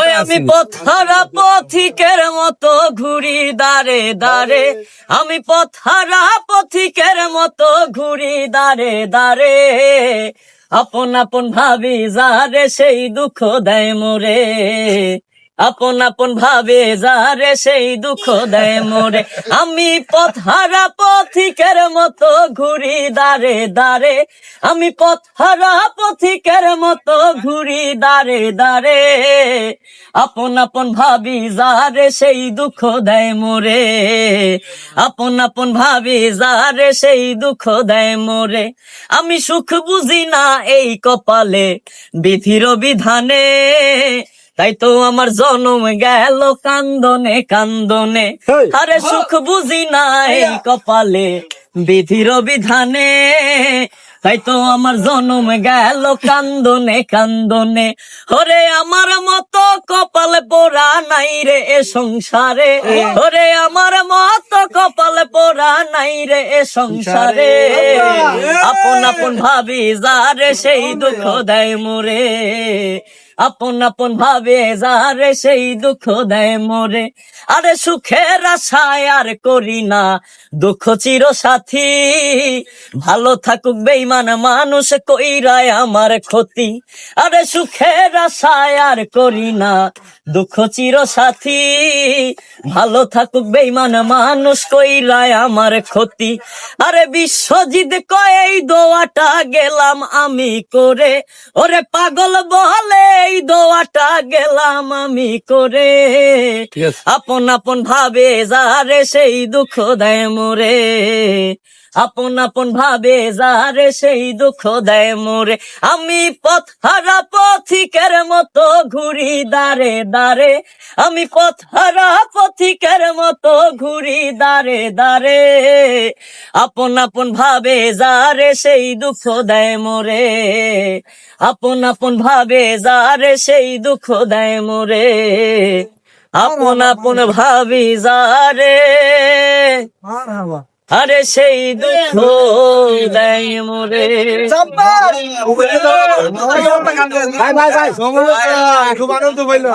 ওই আমি পথহারা পথিকের মতো ঘুরি দারে। দারে আমি পথহারা পথিকের মতো ঘুরি দারে দারে। আপন আপন ভাবি যারে সেই দুঃখ দেয় মোরে। আপন আপন ভাবে যারে সেই দুঃখ দেয় মোরে। আমি পথহারা পথিকের মতো ঘুরি দারে দারে আমি পথহারা পথিকের মতো ঘুরি দারে দারে আপন আপন ভাবি যারে সেই দুঃখ দেয় মোরে। আপন আপন ভাবি যারে সেই দুঃখ দেয় মোরে। আমি সুখ বুঝি না এই কপালে। বিধির বিধানে তাই তো আমার জনম গেল কান্দনে কান্দনে। আরে সুখ বুঝি না এই কপালে বিধির বিধানে। তাই তো আমার জনম গেল কান্দনে কান্দনে। ওরে আমার মতো কপাল পোড়া নাই রে এ সংসারে। ওরে আমার মতো কপাল পোড়া নাই রে এ সংসারে। আপন আপন ভাবি যারে সেই দুঃখ দেয় মোরে। আপন আপন ভাবে যারে সেই দুঃখ দেয় মোরে। আরে সুখের আশায় আর করি না, দুঃখ চির সাথী। ভালো থাকুক বেইমান মানুষ কইরায় আমার ক্ষতি। আরে সুখের আশায় আর করি না, দুঃখ চির সাথী। ভালো থাকুক বেইমান মানুষ কইরায় আমার ক্ষতি। আরে বিশ্বজিৎ কয়, এই দোয়াটা গেলাম আমি করে। ওরে পাগল বলে এই গেলাম আমি করে। আপন আপন ভাবে যারে সেই দুঃখ দেয় মোরে। আপন আপন ভাবে যারে সেই দুঃখ দেয় মোরে। আমি পথ হারা পথিকের মতো ঘুরি দারে দারে আমি পথ হারা পথিকের মতো ঘুরি দারে দারে আপন আপন ভাবে যারে সেই দুঃখ দেয় মোরে। আপন আপন ভাবে যারে সেই দুঃখ দেয় মোরে। আপন আপন ভাবি যারে। আরে সেই দুঃখ দেয় মোরে। ভাই ভাই ভাই। খুব আনন্দ পাইলো